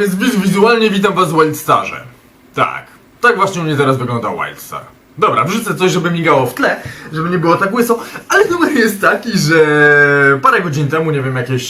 jest wiz wizualnie, witam was w Wildstarze. Tak, tak właśnie u mnie teraz wygląda Wildstar. Dobra, wrzucę coś, żeby migało w tle, żeby nie było tak łyso, ale numer jest taki, że parę godzin temu, nie wiem, jakieś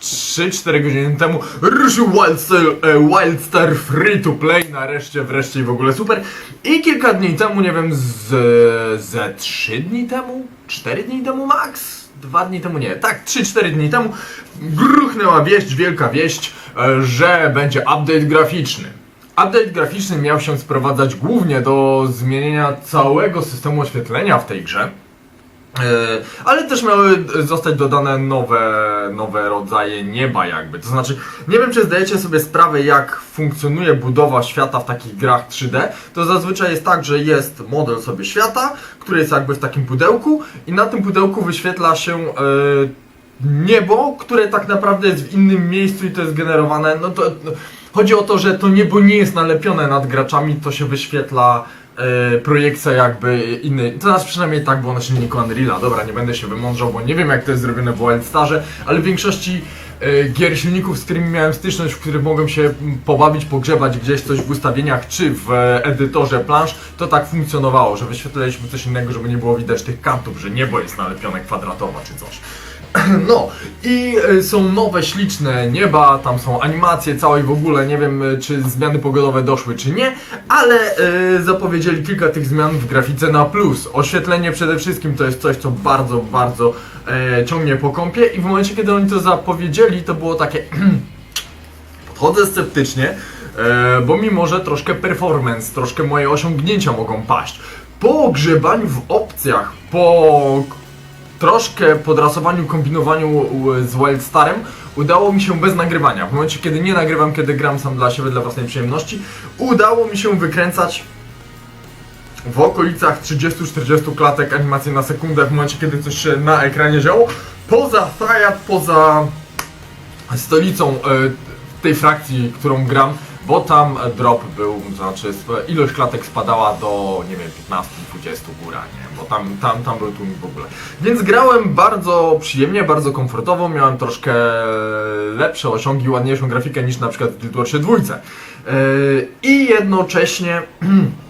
3-4 godziny temu ruszył Wildstar, e, Wildstar Free to Play, nareszcie, wreszcie i w ogóle super. I kilka dni temu, nie wiem, z, ze 3 dni temu, 4 dni temu max, dwa dni temu nie, tak, 3-4 dni temu gruchnęła wieść, wielka wieść, że będzie update graficzny. Update graficzny miał się sprowadzać głównie do zmienienia całego systemu oświetlenia w tej grze. E, Ale też miały zostać dodane nowe, nowe rodzaje nieba jakby. To znaczy, nie wiem czy zdajecie sobie sprawę jak funkcjonuje budowa świata w takich grach 3D. To zazwyczaj jest tak, że jest model sobie świata, który jest jakby w takim pudełku i na tym pudełku wyświetla się e, niebo, które tak naprawdę jest w innym miejscu i to jest generowane. No to no, chodzi o to, że to niebo nie jest nalepione nad graczami, to się wyświetla e, projekcja jakby innej. To przynajmniej tak było na silniku Unreal'a. Dobra, nie będę się wymądrzał, bo nie wiem jak to jest zrobione w Wildstarze, ale w większości e, gier silników, z którymi miałem styczność, w których mogłem się pobawić, pogrzebać gdzieś coś w ustawieniach czy w e, edytorze plansz, to tak funkcjonowało, że wyświetlaliśmy coś innego, żeby nie było widać tych kantów, że niebo jest nalepione kwadratowo czy coś. No i e, są nowe śliczne nieba, tam są animacje całej w ogóle, nie wiem e, czy zmiany pogodowe doszły czy nie, ale e, zapowiedzieli kilka tych zmian w grafice na plus. Oświetlenie przede wszystkim to jest coś, co bardzo, bardzo e, ciągnie po kąpie i w momencie kiedy oni to zapowiedzieli, to było takie podchodzę sceptycznie, e, bo mimo, że troszkę performance, troszkę moje osiągnięcia mogą paść. Po grzebaniu w opcjach, po troszkę podrasowaniu, kombinowaniu z Wildstarem udało mi się bez nagrywania. W momencie, kiedy nie nagrywam, kiedy gram sam dla siebie, dla własnej przyjemności, udało mi się wykręcać w okolicach 30-40 klatek animacji na sekundę w momencie, kiedy coś się na ekranie działo. Poza Thriad, poza stolicą e, tej frakcji, którą gram, bo tam drop był, znaczy ilość klatek spadała do, nie wiem, 15-20 góra, nie? Bo tam, tam, tam był tłumik w ogóle. Więc grałem bardzo przyjemnie, bardzo komfortowo, miałem troszkę lepsze osiągi, ładniejszą grafikę niż na przykład w Guild Warsie 2. E, I jednocześnie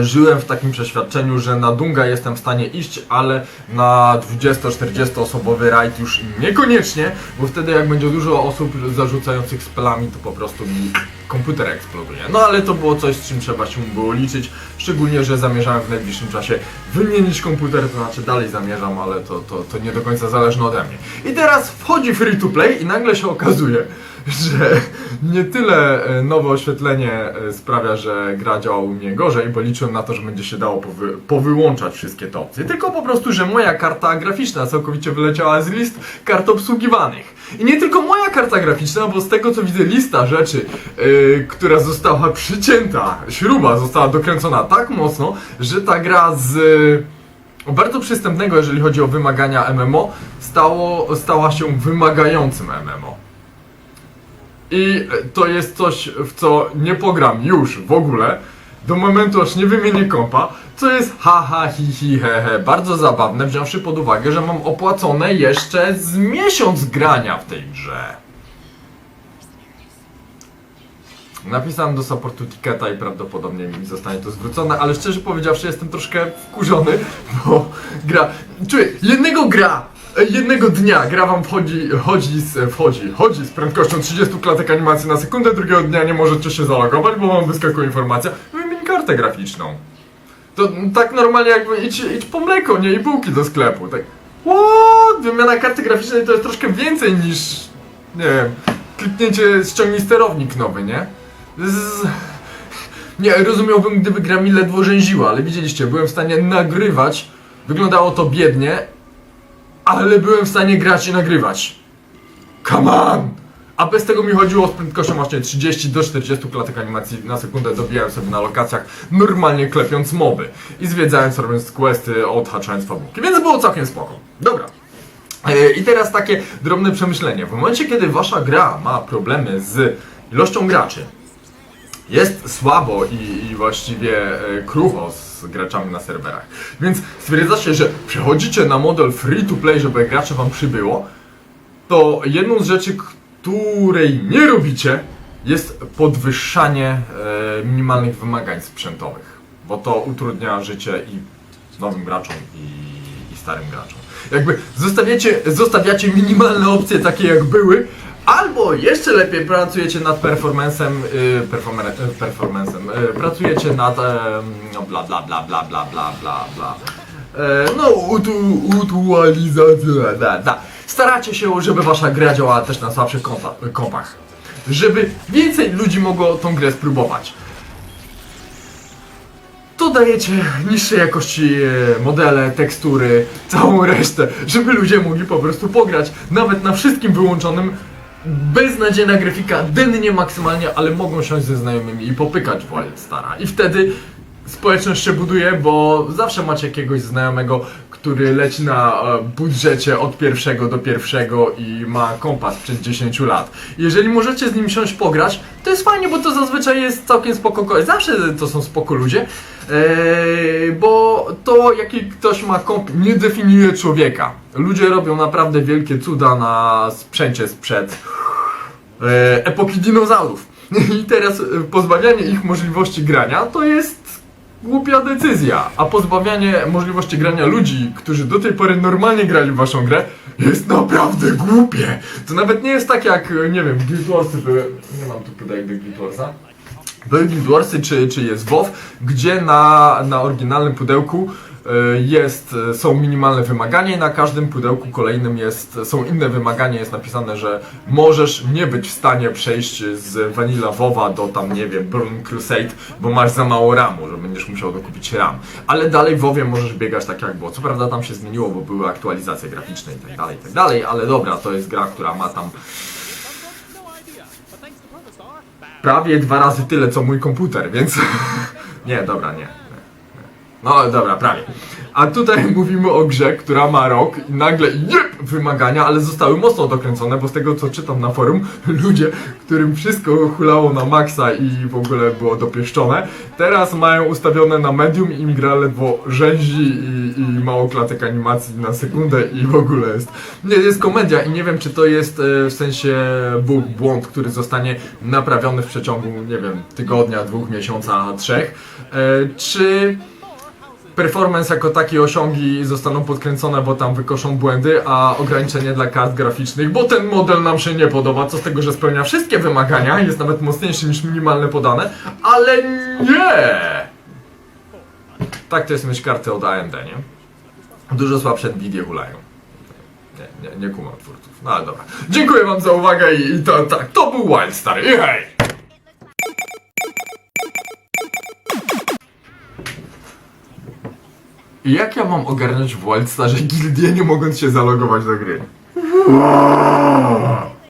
Żyłem w takim przeświadczeniu, że na Dunga jestem w stanie iść, ale na 20-40 osobowy rajd już niekoniecznie, bo wtedy jak będzie dużo osób zarzucających spelami, to po prostu mi komputer eksploduje. No ale to było coś, z czym trzeba się było liczyć, szczególnie, że zamierzałem w najbliższym czasie wymienić komputer, to znaczy dalej zamierzam, ale to, to, to nie do końca zależne ode mnie. I teraz wchodzi free to play i nagle się okazuje, że nie tyle e, nowe oświetlenie e, sprawia, że gra działa u mnie gorzej, bo liczyłem na to, że będzie się dało powy, powyłączać wszystkie te opcje, tylko po prostu, że moja karta graficzna całkowicie wyleciała z list kart obsługiwanych. I nie tylko moja karta graficzna, bo z tego co widzę lista rzeczy, yy, która została przycięta, śruba została dokręcona tak mocno, że ta gra z yy, bardzo przystępnego, jeżeli chodzi o wymagania MMO, stało, stała się wymagającym MMO. I to jest coś, w co nie pogram już w ogóle, do momentu aż nie wymienię kompa, co jest ha ha hi hi he he, bardzo zabawne, wziąwszy pod uwagę, że mam opłacone jeszcze z miesiąc grania w tej grze. Napisałem do supportu ticketa i prawdopodobnie mi zostanie to zwrócone, ale szczerze powiedziawszy jestem troszkę wkurzony, bo gra... Czuję, jednego gra, e, jednego dnia gra wam wchodzi, chodzi z, wchodzi, chodzi z prędkością 30 klatek animacji na sekundę, drugiego dnia nie możecie się zalogować, bo wam wyskakuje informacja, wymień kartę graficzną. To tak normalnie jakby idź, idź po mleko, nie i bułki do sklepu, tak... What? Wymiana karty graficznej to jest troszkę więcej niż, nie wiem, kliknięcie ściągnij sterownik nowy, nie? Z... Nie, rozumiałbym, gdyby gra mi ledwo rzęziła, ale widzieliście, byłem w stanie nagrywać. Wyglądało to biednie, ale byłem w stanie grać i nagrywać. Come on! A bez tego mi chodziło z prędkością właśnie 30 do 40 klatek animacji na sekundę dobijałem sobie na lokacjach, normalnie klepiąc moby i zwiedzając, robiąc questy, odhaczając fabułki, więc było całkiem spoko. Dobra. E, I teraz takie drobne przemyślenie. W momencie, kiedy wasza gra ma problemy z ilością graczy, jest słabo i, i właściwie e, krucho z graczami na serwerach. Więc stwierdzacie, że przechodzicie na model free to play, żeby graczy wam przybyło, to jedną z rzeczy, której nie robicie, jest podwyższanie e, minimalnych wymagań sprzętowych, bo to utrudnia życie i nowym graczom i, i starym graczom. Jakby zostawiacie minimalne opcje takie jak były, albo jeszcze lepiej pracujecie nad performancem, y, performer, y, performancem y, pracujecie nad no bla bla bla bla bla bla bla bla. E, no, utu, utualizacja, da, da. Staracie się, żeby wasza gra działała też na słabszych kompa- kompach. Żeby więcej ludzi mogło tą grę spróbować. To dajecie niższej jakości e, modele, tekstury, całą resztę, żeby ludzie mogli po prostu pograć, nawet na wszystkim wyłączonym, beznadziejna grafika, dennie maksymalnie, ale mogą siąść ze znajomymi i popykać Stara. I wtedy społeczność się buduje, bo zawsze macie jakiegoś znajomego, który leci na e, budżecie od pierwszego do pierwszego i ma kompas przez 10 lat. Jeżeli możecie z nim siąść pograć, to jest fajnie, bo to zazwyczaj jest całkiem spoko. ko- Zawsze to są spoko ludzie, e, bo to jaki ktoś ma komp nie definiuje człowieka. Ludzie robią naprawdę wielkie cuda na sprzęcie sprzed e, epoki dinozaurów. I teraz e, pozbawianie ich możliwości grania to jest głupia decyzja, a pozbawianie możliwości grania ludzi, którzy do tej pory normalnie grali w waszą grę, jest naprawdę głupie. To nawet nie jest tak jak, nie wiem, Guild Warsy były, nie mam tu pudełek do Guild Warsa, były Guild Warsy czy, czy jest WoW, gdzie na, na oryginalnym pudełku e, jest, e, są minimalne wymagania i na każdym pudełku kolejnym jest, są inne wymagania, jest napisane, że możesz nie być w stanie przejść z Vanilla WoWa do tam, nie wiem, Burning Crusade, bo masz za mało ramu, że będziesz musiał dokupić RAM. Ale dalej w WoWie możesz biegać tak jak było. Co prawda tam się zmieniło, bo były aktualizacje graficzne i tak dalej, i tak dalej, ale dobra, to jest gra, która ma tam prawie dwa razy tyle co mój komputer, więc nie, dobra, nie. No dobra, prawie. A tutaj mówimy o grze, która ma rok i nagle jep, wymagania, ale zostały mocno dokręcone, bo z tego co czytam na forum, ludzie, którym wszystko hulało na maksa i w ogóle było dopieszczone, teraz mają ustawione na medium i im gra ledwo rzęzi i, i mało klatek animacji na sekundę i w ogóle jest. Nie, jest komedia i nie wiem czy to jest e, w sensie bóg, błąd, który zostanie naprawiony w przeciągu, nie wiem, tygodnia, dwóch, miesiąca, trzech, e, czy performance jako takie osiągi zostaną podkręcone, bo tam wykoszą błędy, a ograniczenie dla kart graficznych, bo ten model nam się nie podoba, co z tego, że spełnia wszystkie wymagania, jest nawet mocniejszy niż minimalne podane, ale nie! Tak to jest mieć karty od AMD, nie? Dużo słabsze Nvidia hulają. Nie, nie, nie kumam twórców. No ale dobra. Dziękuję wam za uwagę i, i to tak, to był Wildstar i hej! Jak ja mam ogarnąć w Wildstarze gildię, nie mogąc się zalogować do gry?